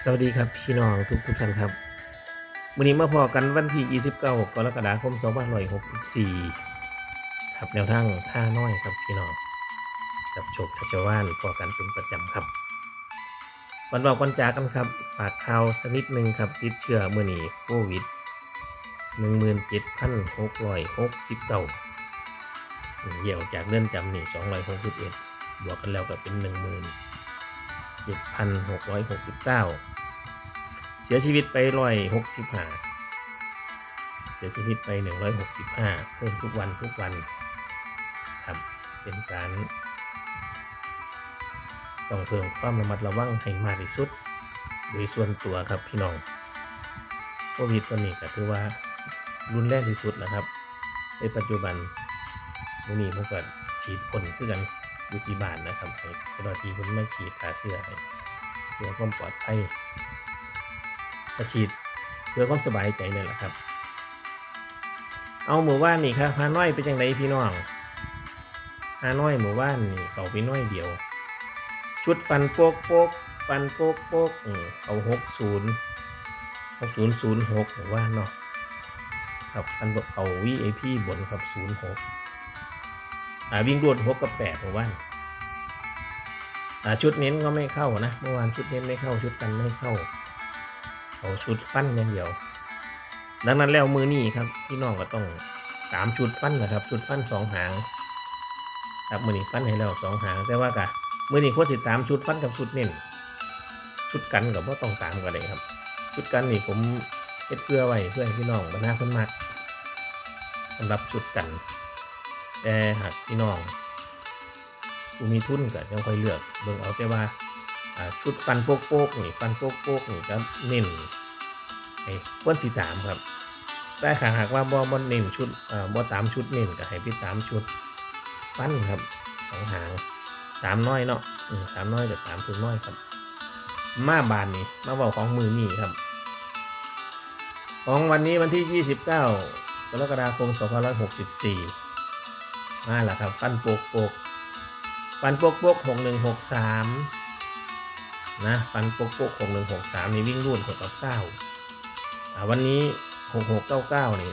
สวัสดีครับพี่น้องทุกทุกท่านครับวันนี้มาพอกันวันที่ 29 กรกฎาคม 2564 ครับแนวทางท่าน้อยครับพี่น้องกับโชคชัชวานพอกันเป็นประจำครับวันบอกวันจากกันครับ ฝากข่าวสักนิดหนึ่งครับติดเชื้อเมื่อนี้โควิด 17,669เหี่ยวจากเลื่อนจำนี่261 บวกกันแล้วก็เป็น 10,000 7,669 เสียชีวิตไปร้อยหกสิบห้าเสียชีวิตไปหนึ่งร้อยหกสิบห้าเพิ่มทุกวันทุกวันครับเป็นการต้องเพิ่มความระมัดระวังให้มากที่สุด โดยส่วนตัวครับพี่น้องโควิดตอนนี้ก็ถือว่ารุนแรงที่สุดแล้วครับ ในปัจจุบันมื่อนี้ผมก็ฉีดพ่นคือกัน อยู่ที่บ้านนะครับให้เจ้าหน้าที่ผมมาฉีดขาเสื้อให้เพื่อความปลอดภัยถ้าฉีดเพื่อความสบายใจนี่แหละครับ เอาหมู่บ้านนี่ครับฮาน้อยเป็นยังไงพี่น้องฮาน้อยหมู่บ้านนี่เขาไปน้อยเดียว ชุดฟันโป๊กโป๊กฟันโป๊กโป๊กเขาหกศูนย์หกศูนย์ศูนย์หกหมู่บ้านเนาะครับฟันบอกเขา VIP บนครับศูนย์หกอ่าวิ่งรวดหกกับแปดผมว่าอ่า ชุดเน้นก็ไม่เข้านะเมื่อวานชุดเน้นไม่เข้าชุดกันไม่เข้าเอาชุดฟันอย่างเดียว ดังนั้นแล้วมือนี่ครับพี่น้องก็ต้องตามชุดฟันนะครับชุดฟันสองหาง ครับมือนี้ฟันให้แล้วสองหาง แต่ว่ากะมือนี้ควรติดตามชุดฟันกับชุดเน้นชุดกันกับว่าต้องตามกันเลยครับ ชุดกันนี่ผมเฮ็ดเพื่อไว้เพื่อให้พี่น้องบรรดาเพื่อนมากสำหรับชุดกัน แต่หากพี่น้อง ผู้มีทุนก็ยังค่อยเลือกเบิ่งเอาแต่ว่าชุดฟันโป๊กๆนี่ฟันโป๊กๆนี่ก็เน้นให้ควรสีตามครับแต่ขาหากว่าบ่บ่เน้นชุดอ่าบ่ตามชุดเน้นก็ให้ไปตามชุดฟันครับสองหางสามน้อยเนาะสามน้อยก็ตามชุดน้อยครับ มาบานนี่มาบอกของมือนี่ครับ ของวันนี้วันที่ 29กรกฎาคม2564 มาแล้วครับ ฟันโปกโปก ฟันโปกโปก6163นะฟันโปกโปก6163นี่วิ่งรุ่น6กับ9อ่าวันนี้6699นี่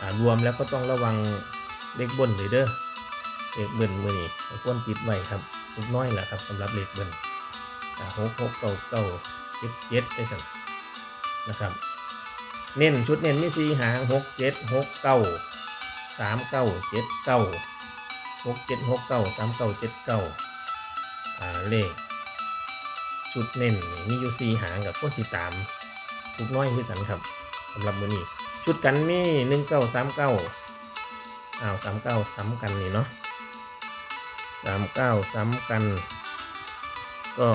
อ่านี่รวมแล้วก็ต้องระวังเลขบนเลยเด้อเลขเบิ้ลมือนี่ควรติดไว้ครับทุกน้อยแหละครับสำหรับเลขเบิ้ลอ่า6699 77ได้สั่นนะครับเน้นชุดเน้นมีสีหางหกเจ็ดหกเก้าสามเก้าเจ็ดเก้า หกเจ็ดหกเก้าสามเก้าเจ็ดเก้าอ่าเลขชุดเน้นนี่มีอยู่สี่หางกับพวกสีตามทุกน้อยคือกันครับสำหรับมือนี้ชุดกันมีหนึ่งเก้าสามเก้าอ้าวสามเก้าซ้ำกันนี่เนาะสามเก้าซ้ำกัน ก็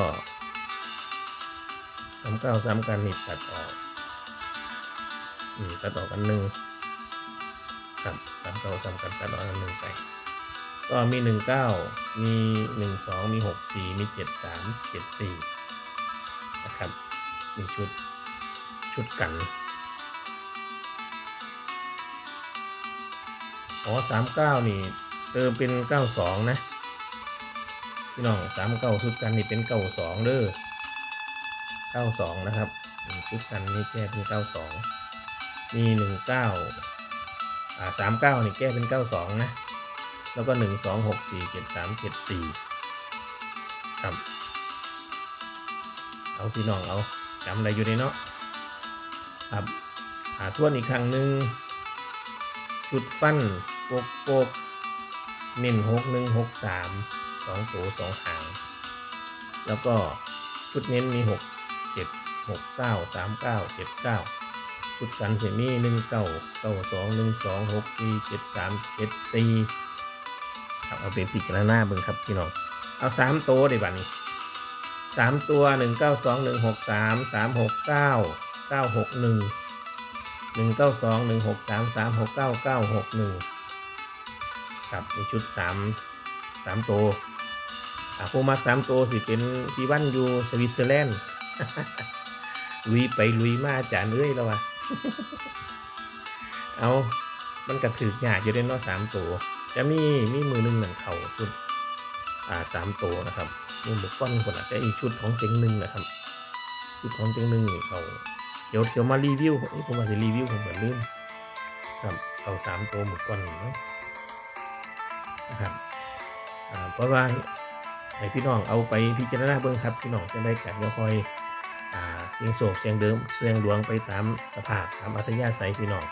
สามเก้าซ้ำกันนี่ตัดออกอืมตัดออกอันหนึ่งครับสามเก้าสามกันตัดออกอันหนึ่งไป ก็มีหนึ่งเก้ามีหนึ่งสองมีหกสี่มีเจ็ดสามเจ็ดสี่นะครับ มีชุด ชุดกัน อ๋อสามเก้านี่ เติมเป็นเก้าสองนะ พี่น้องสามเก้าชุดกันนี่เป็นเก้าสองเด้อเก้าสองนะครับ ชุดกันนี่แก้เป็นเก้าสองมีหนึ่งเก้าอ่าสามเก้านี่แก้เป็นเก้าสองนะ แล้วก็หนึ่งสองหกสี่เจ็ดสามเจ็ดสี่ครับ เอาพี่น้องเอาจำอะไรอยู่ในเนาะครับหาทวนอีกครั้งหนึ่งชุดฟันโปกโปกเน้นหกหนึ่งหกสามสองตัวสองหาง แล้วก็ชุดเน้นมีหกเจ็ดหกเก้าสามเก้าเจ็ดเก้าชุดกันจะมีหนึ่งเก้าเก้าสองหนึ่งสองหกสี่เจ็ดสามเจ็ดสี่ เอาเป็นพิจารณาเบิ่งครับพี่น้อง เอาสามตัวได้บัดนี้สามตัวหนึ่งเก้าสองหนึ่งหกสามสามหกเก้าเก้าหกหนึ่งหนึ่งเก้าสองหนึ่งหกสามสามหกเก้าเก้าหกหนึ่งครับมีชุดสามสามตัวอ่าผู้มักสามตัวสิเป็นที่วันอยู่สวิตเซอร์แลนด์ลุยไปลุยมาอาจารย์เอ้ยแล้ววะเอามันกระถือยากอยู่ในเนอสามตัว จะมีมีมือหนึ่งหนังเข่าชุดอ่าสามตัวนะครับมือบุกก้อนคนละแต่อีกชุดของเจ๋งหนึ่งนะครับจุดของเจังหนึ่งนี่เขาเดี๋ยวเที่ยวมารีวิวผมว่าจะรีวิวผมเหมือนลืมครับเขาสามตัวหมดก่อนนะนะครับอ่าเพราะว่าให้พี่น้องเอาไปพิจารณาเบิ่งครับพี่น้องจะได้กัดก็คอยอ่าเสียงโศกเสียงเดิมเสียงดวงไปตามสภาพตามอัธยาศัยพี่น้อง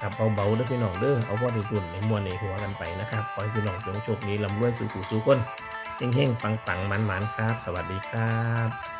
ครับเบาๆเด้อพี่น้องเด้อเอาพอดีตุ่นในมวลในหัวกันไปนะครับ ขอให้พี่น้องจงโชคดีลำรวยสู่ขู่สู่คนเฮงๆปังๆมันๆครับ สวัสดีครับ